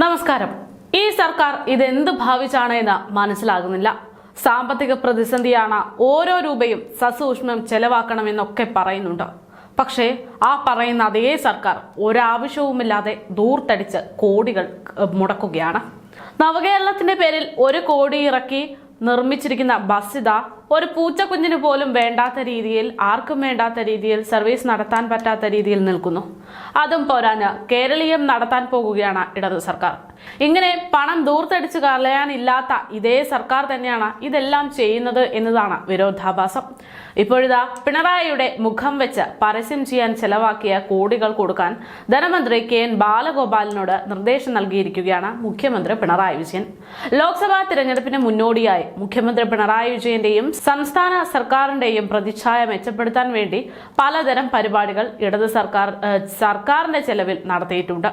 നമസ്കാരം. ഈ സർക്കാർ ഇതെന്ത് ഭാവിച്ചാണ് എന്ന് മനസ്സിലാകുന്നില്ല. സാമ്പത്തിക പ്രതിസന്ധിയാണ് ഓരോ രൂപയും സസൂക്ഷ്മം ചെലവാക്കണമെന്നൊക്കെ പറയുന്നുണ്ട്. പക്ഷേ ആ പറയുന്ന അതേ സർക്കാർ ഒരാവശ്യവുമില്ലാതെ ദൂർത്തടിച്ച് കോടികൾ മുടക്കുകയാണ്. നവകേരളത്തിന്റെ പേരിൽ ഒരു കോടി ഇറക്കി നിർമ്മിച്ചിരിക്കുന്ന ബസ് ഇതാ ഒരു പൂച്ച പൂച്ചക്കുഞ്ഞിന് പോലും വേണ്ടാത്ത രീതിയിൽ ആർക്കും വേണ്ടാത്ത രീതിയിൽ സർവീസ് നടത്താൻ പറ്റാത്ത രീതിയിൽ നിൽക്കുന്നു. അതും പോരാഞ്ഞ് കേരളീയം നടത്താൻ പോകുകയാണ് ഇടത് സർക്കാർ. ഇങ്ങനെ പണം ദൂർത്തടിച്ച് കളയാനില്ലാത്ത ഇതേ സർക്കാർ തന്നെയാണ് ഇതെല്ലാം ചെയ്യുന്നത് എന്നതാണ് വിരോധാഭാസം. ഇപ്പോഴിതാ പിണറായിയുടെ മുഖം വെച്ച് പരസ്യം ചെയ്യാൻ ചെലവാക്കിയ കോടികൾ കൊടുക്കാൻ ധനമന്ത്രി കെ എൻ ബാലഗോപാലിനോട് നിർദ്ദേശം നൽകിയിരിക്കുകയാണ് മുഖ്യമന്ത്രി പിണറായി വിജയൻ. ലോക്സഭാ തിരഞ്ഞെടുപ്പിന് മുന്നോടിയായി മുഖ്യമന്ത്രി പിണറായി വിജയന്റെയും സംസ്ഥാന സർക്കാരിന്റെയും പ്രതിച്ഛായ മെച്ചപ്പെടുത്താൻ വേണ്ടി പലതരം പരിപാടികൾ ഇടത് സർക്കാർ സർക്കാരിന്റെ ചെലവിൽ നടത്തിയിട്ടുണ്ട്.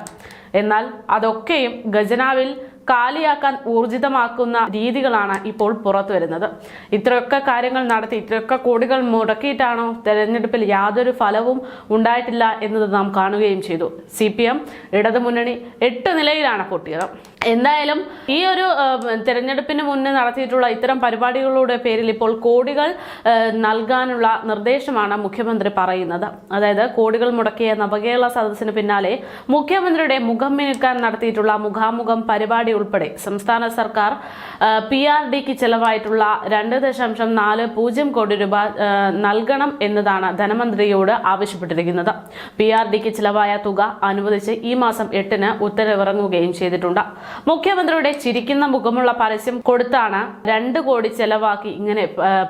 എന്നാൽ അതൊക്കെയും ഖജനാവിൽ കാലിയാക്കാൻ ഊർജിതമാക്കുന്ന രീതികളാണ് ഇപ്പോൾ പുറത്തു വരുന്നത്. ഇത്രയൊക്കെ കാര്യങ്ങൾ നടത്തി ഇത്രയൊക്കെ കോടികൾ മുടക്കിയിട്ടാണോ തെരഞ്ഞെടുപ്പിൽ യാതൊരു ഫലവും ഉണ്ടായിട്ടില്ല എന്നത് നാം കാണുകയും ചെയ്തു. സി പി എം ഇടതുമുന്നണി എട്ട് നിലയിലാണ് പൊട്ടിയത്. എന്തായാലും ഈ ഒരു തിരഞ്ഞെടുപ്പിന് മുന്നേ നടത്തിയിട്ടുള്ള ഇത്തരം പരിപാടികളുടെ പേരിൽ ഇപ്പോൾ കോടികൾ നൽകാനുള്ള നിർദ്ദേശമാണ് മുഖ്യമന്ത്രി പറയുന്നത്. അതായത് കോടികൾ മുടക്കിയ നവകേരള സദസ്സിന് പിന്നാലെ മുഖ്യമന്ത്രിയുടെ മുഖം മിനുക്കാൻ നടത്തിയിട്ടുള്ള മുഖാമുഖം പരിപാടി ഉൾപ്പെടെ സംസ്ഥാന സർക്കാർ പി ആർ ഡിക്ക് ചെലവായിട്ടുള്ള രണ്ട് ദശാംശം നാല് പൂജ്യം കോടി രൂപ നൽകണം എന്നതാണ് ധനമന്ത്രിയോട് ആവശ്യപ്പെട്ടിരിക്കുന്നത്. പി ആർ ഡിക്ക് ചെലവായ തുക അനുവദിച്ച് ഈ മാസം എട്ടിന് ഉത്തരവിറങ്ങുകയും ചെയ്തിട്ടുണ്ട്. മുഖ്യമന്ത്രിയുടെ ചിരിക്കുന്ന മുഖമുള്ള പരസ്യം കൊടുത്താണ് രണ്ട് കോടി ചെലവാക്കി ഇങ്ങനെ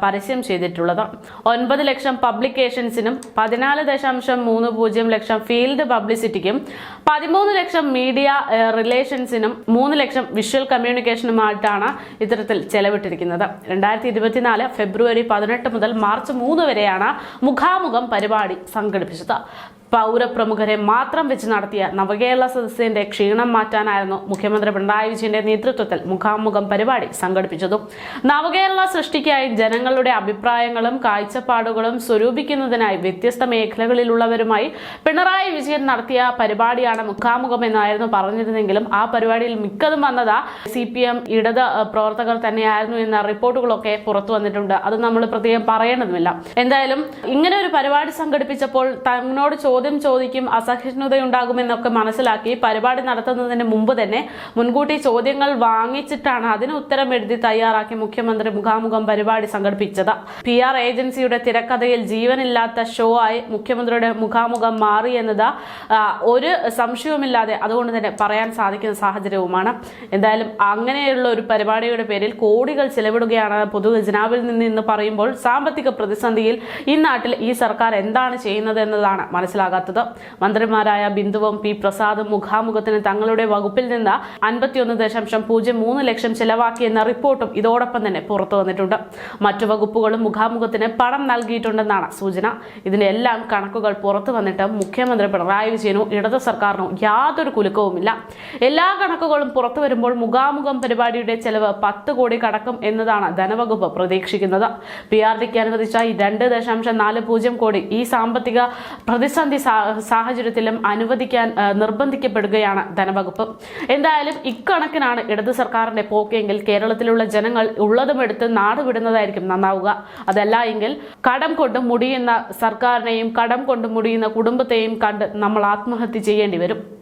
പരസ്യം ചെയ്തിട്ടുള്ളത്. ഒൻപത് ലക്ഷം പബ്ലിക്കേഷൻസിനും പതിനാല് ദശാംശം മൂന്ന് പൂജ്യം ലക്ഷം ഫീൽഡ് പബ്ലിസിറ്റിക്കും പതിമൂന്ന് ലക്ഷം മീഡിയ റിലേഷൻസിനും മൂന്ന് ലക്ഷം വിഷ്വൽ കമ്മ്യൂണിക്കേഷനുമായിട്ടാണ് ഇത്തരത്തിൽ ചെലവിട്ടിരിക്കുന്നത്. രണ്ടായിരത്തി ഇരുപത്തിനാല് ഫെബ്രുവരി പതിനെട്ട് മുതൽ മാർച്ച് മൂന്ന് വരെയാണ് മുഖാമുഖം പരിപാടി സംഘടിപ്പിച്ചത്. പൗരപ്രമുഖരെ മാത്രം വെച്ച് നടത്തിയ നവകേരള സദസ്സിന്റെ ക്ഷീണം മാറ്റാനായിരുന്നു മുഖ്യമന്ത്രി പിണറായി വിജയന്റെ നേതൃത്വത്തിൽ മുഖാമുഖം പരിപാടി സംഘടിപ്പിച്ചതും. നവകേരള സൃഷ്ടിക്കായി ജനങ്ങളുടെ അഭിപ്രായങ്ങളും കാഴ്ചപ്പാടുകളും സ്വരൂപിക്കുന്നതിനായി വ്യത്യസ്ത മേഖലകളിലുള്ളവരുമായി പിണറായി വിജയൻ നടത്തിയ പരിപാടിയാണ് മുഖാമുഖം എന്നായിരുന്നു പറഞ്ഞിരുന്നെങ്കിലും ആ പരിപാടിയിൽ മിക്കതും വന്നത് സി പി എം ഇടത് പ്രവർത്തകർ തന്നെയായിരുന്നു എന്ന റിപ്പോർട്ടുകളൊക്കെ പുറത്തു വന്നിട്ടുണ്ട്. അത് നമ്മൾ പ്രത്യേകം പറയേണ്ടതുമില്ല. എന്തായാലും ഇങ്ങനെ ഒരു പരിപാടി സംഘടിപ്പിച്ചപ്പോൾ തന്നോട് ചോദ്യം ചോദിക്കും അസഹിഷ്ണുതയുണ്ടാകുമെന്നൊക്കെ മനസ്സിലാക്കി പരിപാടി നടത്തുന്നതിന് മുമ്പ് തന്നെ മുൻകൂട്ടി ചോദ്യങ്ങൾ വാങ്ങിച്ചിട്ടാണ് അതിന് ഉത്തരം എഴുതി തയ്യാറാക്കി മുഖ്യമന്ത്രി മുഖാമുഖം പരിപാടി സംഘടിപ്പിച്ചത്. പി ആർ ഏജൻസിയുടെ തിരക്കഥയിൽ ജീവനില്ലാത്ത ഷോ ആയി മുഖ്യമന്ത്രിയുടെ മുഖാമുഖം മാറി എന്നത് ഒരു സംശയവുമില്ലാതെ അതുകൊണ്ട് തന്നെ പറയാൻ സാധിക്കുന്ന സാഹചര്യവുമാണ്. എന്തായാലും അങ്ങനെയുള്ള ഒരു പരിപാടിയുടെ പേരിൽ കോടികൾ ചെലവിടുകയാണ് പൊതുഖജനാവിൽ നിന്ന് ഇന്ന് പറയുമ്പോൾ സാമ്പത്തിക പ്രതിസന്ധിയിൽ ഈ നാട്ടിൽ ഈ സർക്കാർ എന്താണ് ചെയ്യുന്നത് എന്നതാണ് മനസ്സിലാകാത്തത് മന്ത്രിമാരായ ബിന്ദുവും പി പ്രസാദും മുഖാമുഖത്തിന് തങ്ങളുടെ വകുപ്പിൽ നിന്ന് അൻപത്തിയൊന്ന് ദശാംശം പൂജ്യം മൂന്ന് ലക്ഷം ചെലവാക്കിയെന്ന റിപ്പോർട്ടും ഇതോടൊപ്പം തന്നെ പുറത്തു വന്നിട്ടുണ്ട്. മറ്റു വകുപ്പുകളും മുഖാമുഖത്തിന് പണം നൽകിയിട്ടുണ്ടെന്നാണ് സൂചന. ഇതിന്റെ എല്ലാം കണക്കുകൾ പുറത്തു വന്നിട്ട് മുഖ്യമന്ത്രി പിണറായി വിജയനോ ഇടതു സർക്കാരിനോ യാതൊരു കുലുക്കവുമില്ല. എല്ലാ കണക്കുകളും പുറത്തു വരുമ്പോൾ മുഖാമുഖം പരിപാടിയുടെ ചെലവ് പത്ത് കോടി കടക്കും എന്നതാണ് ധനവകുപ്പ് പ്രതീക്ഷിക്കുന്നത്. പി ആർ ഡിക്ക് അനുവദിച്ച ഈ രണ്ട് ദശാംശം നാല് പൂജ്യം കോടി ഈ സാമ്പത്തിക പ്രതിസന്ധി സാ- സാഹചര്യത്തിലും അനുവദിക്കാൻ നിർബന്ധിക്കപ്പെടുകയാണ് ധനവകുപ്പ്. എന്തായാലും ഇക്കണക്കിനാണ് ഇടതു സർക്കാരിന്റെ പോക്കെങ്കിൽ കേരളത്തിലുള്ള ജനങ്ങൾ ഉള്ളതും എടുത്ത് നാട് വിടുന്നതായിരിക്കും നന്നാവുക. അതല്ല എങ്കിൽ കടം കൊണ്ട് മുടിയുന്ന സർക്കാരിനെയും കടം കൊണ്ട് മുടിയുന്ന കുടുംബത്തെയും കണ്ട് നമ്മൾ ആത്മഹത്യ ചെയ്യേണ്ടി വരും.